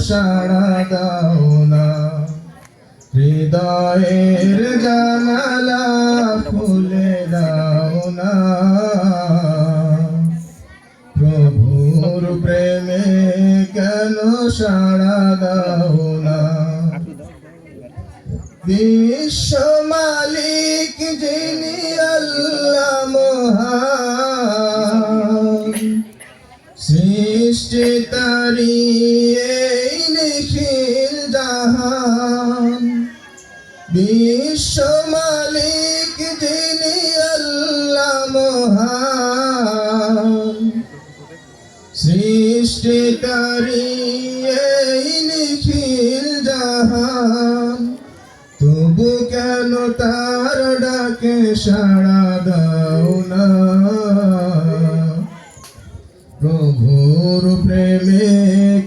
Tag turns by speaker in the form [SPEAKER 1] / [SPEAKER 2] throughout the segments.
[SPEAKER 1] সাড়া দাও না হৃদয়ের জানালা খুলে দাও না প্রভুর প্রেমে কেন সাড়া দাও না বিশ্ব মালিক যিনি আল্লাহ মহান সৃষ্টি তারি এই নিখিল জাহান বিশ্ব মালিক যিনি আল্লাহ মহান। সৃষ্টি তারি এই নিখিল জাহান তবু কেন তার ডাকে সাড়া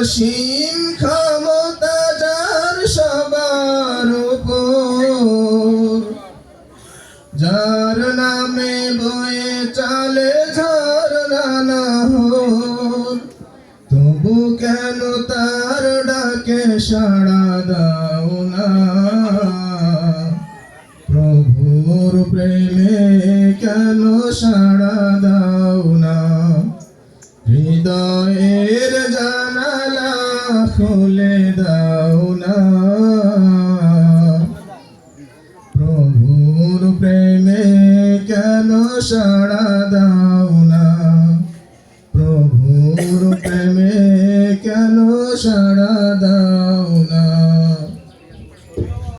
[SPEAKER 1] অসীম ক্ষমতা যার সবার উপর। যার নামে বয়ে চলে ঝরনা তবু কেন তার ডাকে সাড়া দাও না? প্রভুর প্রেমে কেন সাড়া দাও খুলে দাও না। প্রভুর প্রেমে কেন সাড়া দাও না? প্রভুর প্রেমে কেন সাড়া দাও